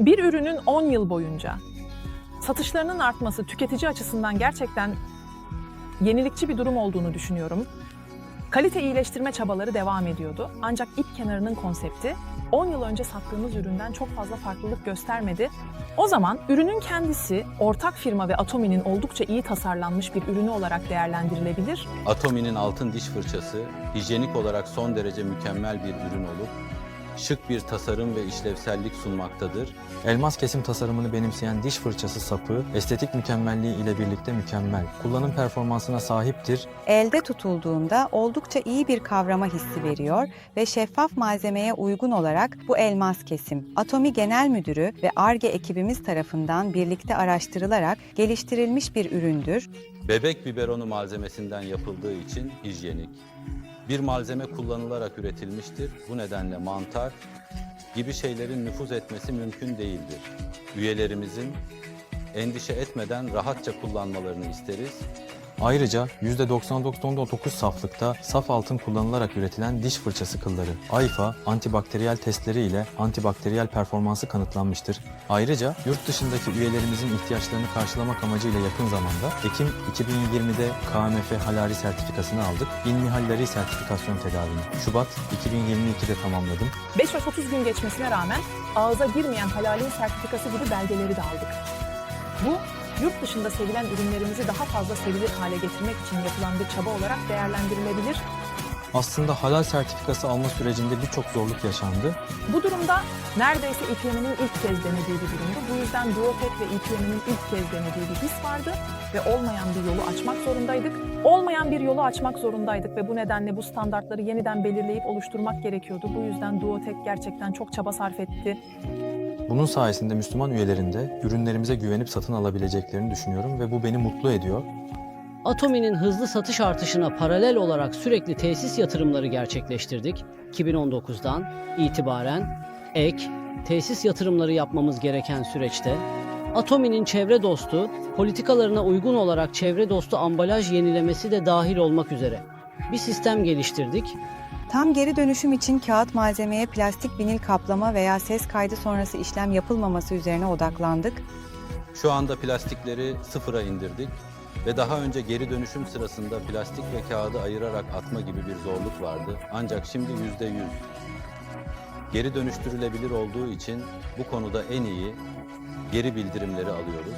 Bir ürünün 10 yıl boyunca satışlarının artması tüketici açısından gerçekten yenilikçi bir durum olduğunu düşünüyorum. Kalite iyileştirme çabaları devam ediyordu. Ancak ip kenarının konsepti 10 yıl önce sattığımız üründen çok fazla farklılık göstermedi. O zaman ürünün kendisi ortak firma ve Atomi'nin oldukça iyi tasarlanmış bir ürünü olarak değerlendirilebilir. Atomi'nin altın diş fırçası hijyenik olarak son derece mükemmel bir ürün olup şık bir tasarım ve işlevsellik sunmaktadır. Elmas kesim tasarımını benimseyen diş fırçası sapı, estetik mükemmelliği ile birlikte mükemmel. Kullanım performansına sahiptir. Elde tutulduğunda oldukça iyi bir kavrama hissi veriyor ve şeffaf malzemeye uygun olarak bu elmas kesim, Atomi Genel Müdürü ve ARGE ekibimiz tarafından birlikte araştırılarak geliştirilmiş bir üründür. Bebek biberonu malzemesinden yapıldığı için hijyenik. Bir malzeme kullanılarak üretilmiştir. Bu nedenle mantar gibi şeylerin nüfuz etmesi mümkün değildir. Üyelerimizin endişe etmeden rahatça kullanmalarını isteriz. Ayrıca %99.9 saflıkta saf altın kullanılarak üretilen diş fırçası kılları AIFA antibakteriyel testleri ile antibakteriyel performansı kanıtlanmıştır. Ayrıca yurt dışındaki üyelerimizin ihtiyaçlarını karşılamak amacıyla yakın zamanda Ekim 2020'de KMF halari sertifikasını aldık. İlmihallari sertifikasyon tedavini Şubat 2022'de tamamladım. 5-30 gün geçmesine rağmen ağza girmeyen halalin sertifikası gibi belgeleri de aldık. Bu, yurt dışında sevilen ürünlerimizi daha fazla sevilir hale getirmek için yapılan bir çaba olarak değerlendirilebilir. Aslında halal sertifikası alma sürecinde birçok zorluk yaşandı. Bu durumda neredeyse EPM'nin ilk kez denediği bir durumdu. Bu yüzden Duotek ve EPM'nin ilk kez denediği bir his vardı ve olmayan bir yolu açmak zorundaydık. Olmayan bir yolu açmak zorundaydık ve bu nedenle bu standartları yeniden belirleyip oluşturmak gerekiyordu. Bu yüzden Duotek gerçekten çok çaba sarf etti. Bunun sayesinde Müslüman üyelerin de ürünlerimize güvenip satın alabileceklerini düşünüyorum ve bu beni mutlu ediyor. Atomi'nin hızlı satış artışına paralel olarak sürekli tesis yatırımları gerçekleştirdik. 2019'dan itibaren ek, tesis yatırımları yapmamız gereken süreçte Atomi'nin çevre dostu, politikalarına uygun olarak çevre dostu ambalaj yenilemesi de dahil olmak üzere bir sistem geliştirdik Tam geri dönüşüm için kağıt malzemeye plastik vinil kaplama veya ses kaydı sonrası işlem yapılmaması üzerine odaklandık. Şu anda plastikleri sıfıra indirdik ve daha önce geri dönüşüm sırasında plastik ve kağıdı ayırarak atma gibi bir zorluk vardı. Ancak şimdi yüzde yüz. Geri dönüştürülebilir olduğu için bu konuda en iyi geri bildirimleri alıyoruz.